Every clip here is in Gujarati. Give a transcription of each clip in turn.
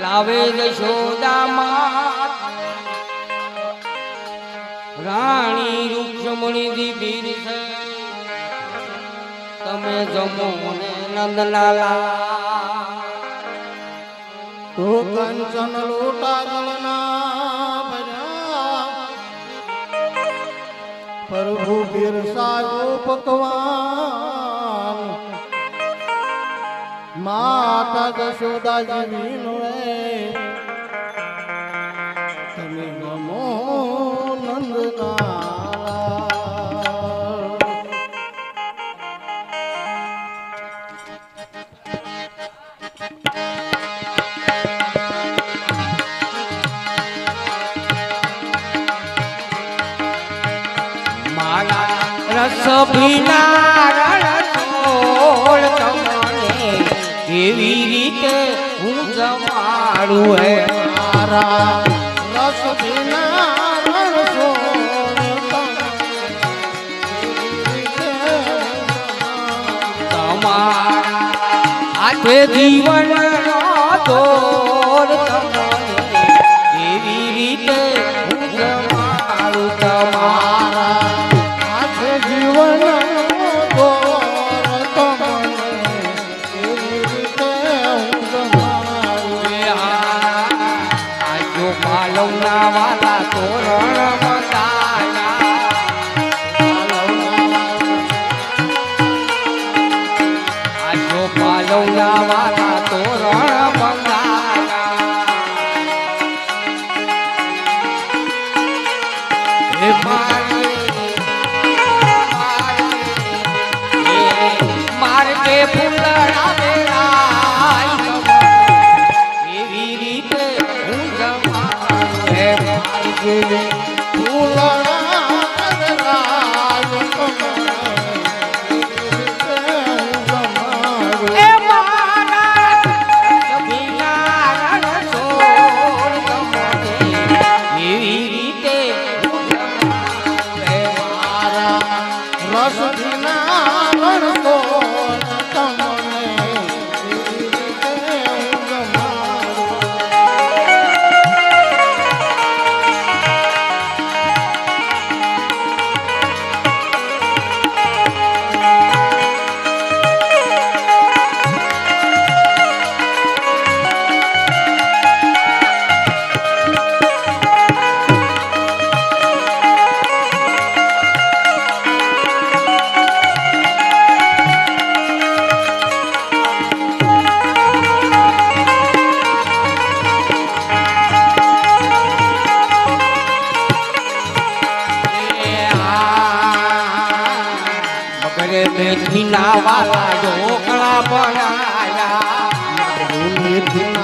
લાવે જશોદામાં રાણી રૂક્ષ્મણી દીબીર છે. તમે જમો ને નંદલાલા. તો કંચન લોટા ગળના ભર્યા. પ્રભુ બિરસા પકવાન. માતા જશોદાજી વિનોએ તમે નમો નંદના મારા રસ ભીના એવી રીતે હું જમાડું હે મારા રસ તમારા હાથે જીવન આજો પાલવના વાલા તોરણ મતાના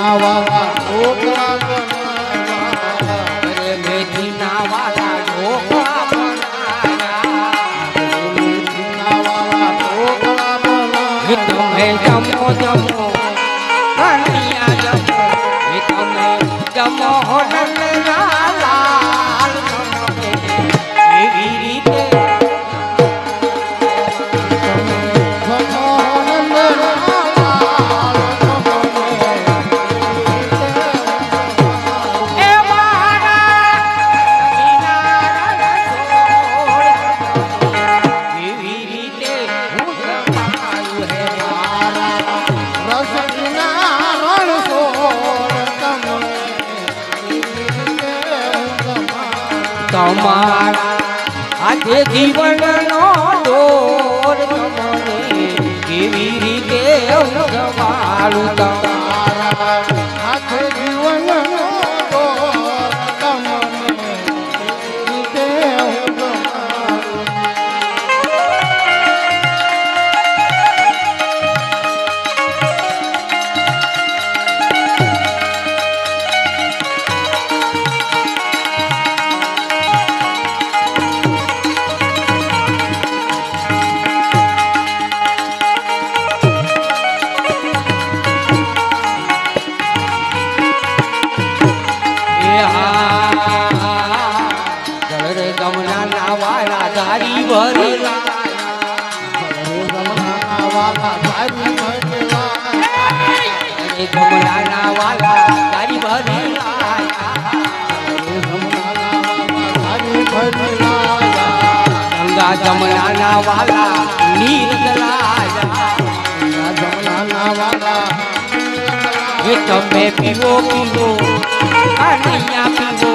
વાળા ઢોકળા હે બનાવ્યા. તમે જમો જમો જમો જમો હાથે જીવનનો દોર તમને કેવી રીતે હું રે કમળાના વાલા તારી ભરી ગંગા જમણાના વાલા. નીર જમણાના વાલા. એ તમે પીવો પીવો કનૈયા પીવો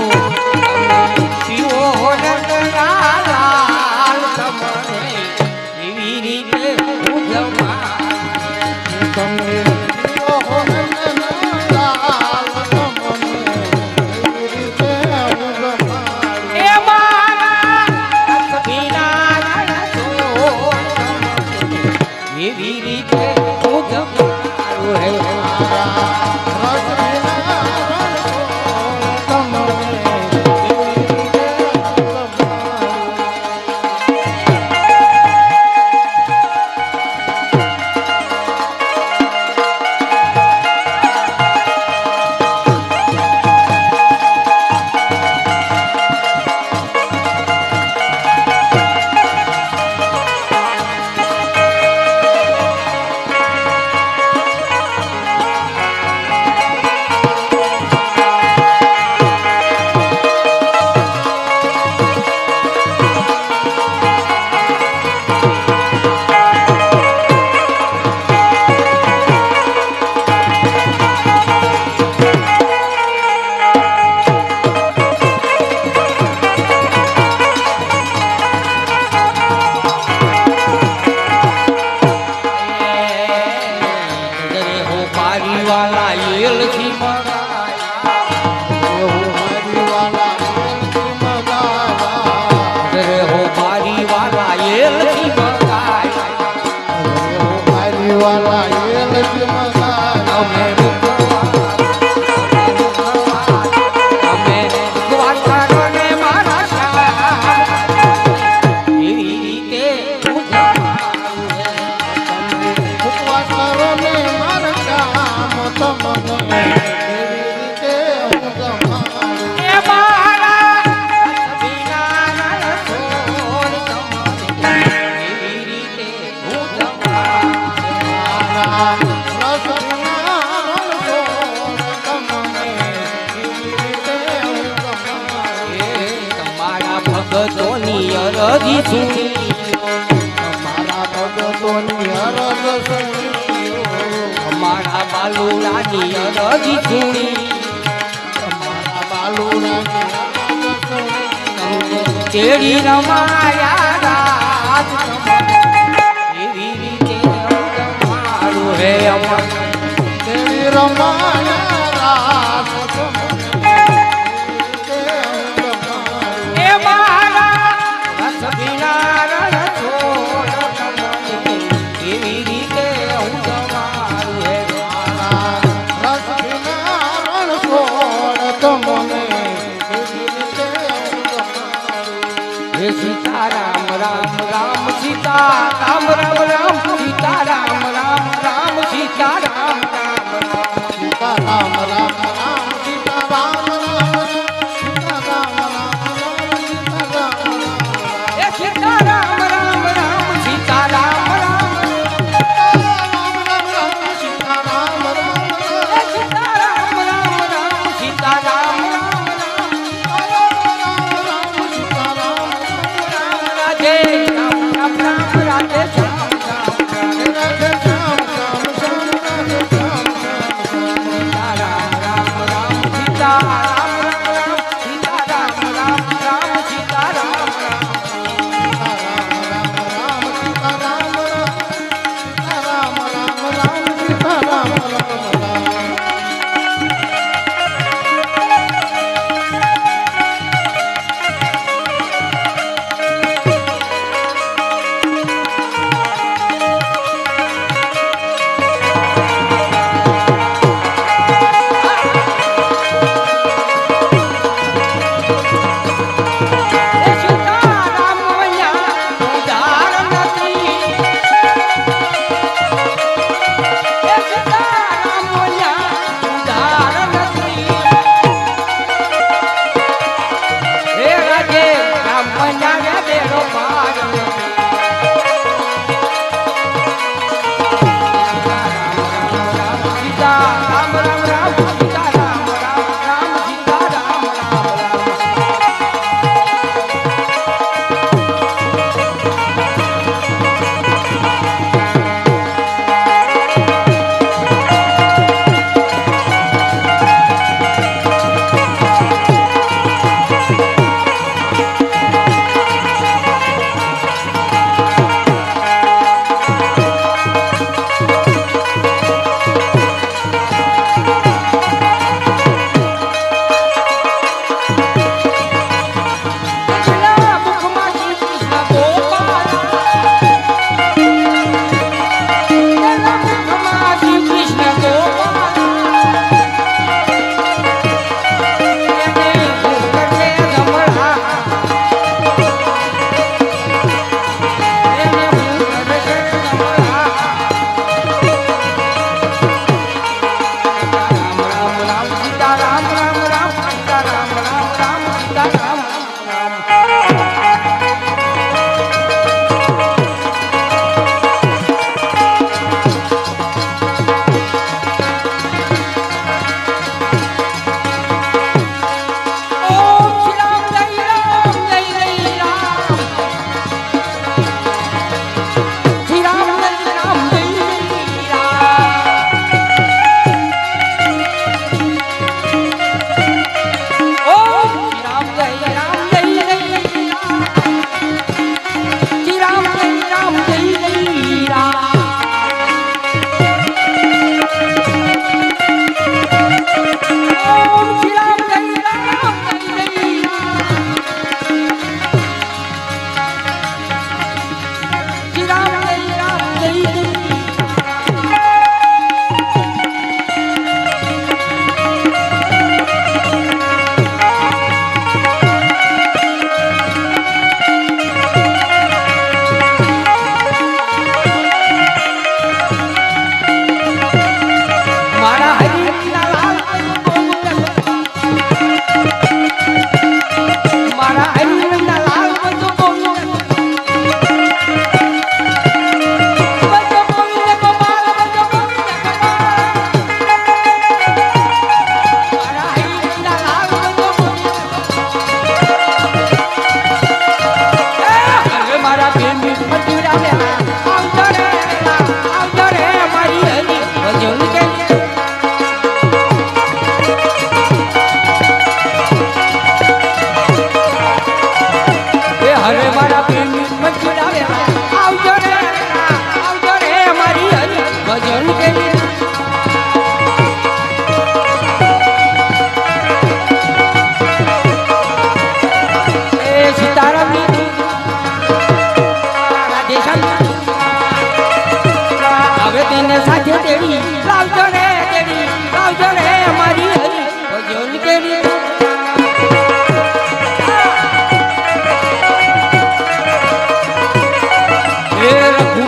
છું. મારા ભગતોની અરજ સુણી. મારા બાલુરાની અરજ સુણી. મારા બાલુરાની કેળી રમાયા રાત Radha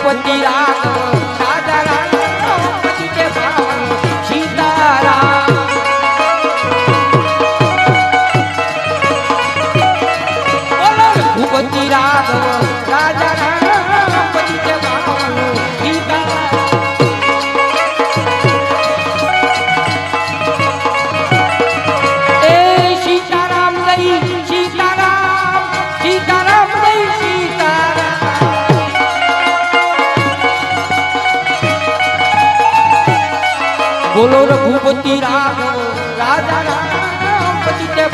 What. બોલો રઘુપતિ રાઘવ રાજા રામપતિ તે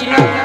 Krishna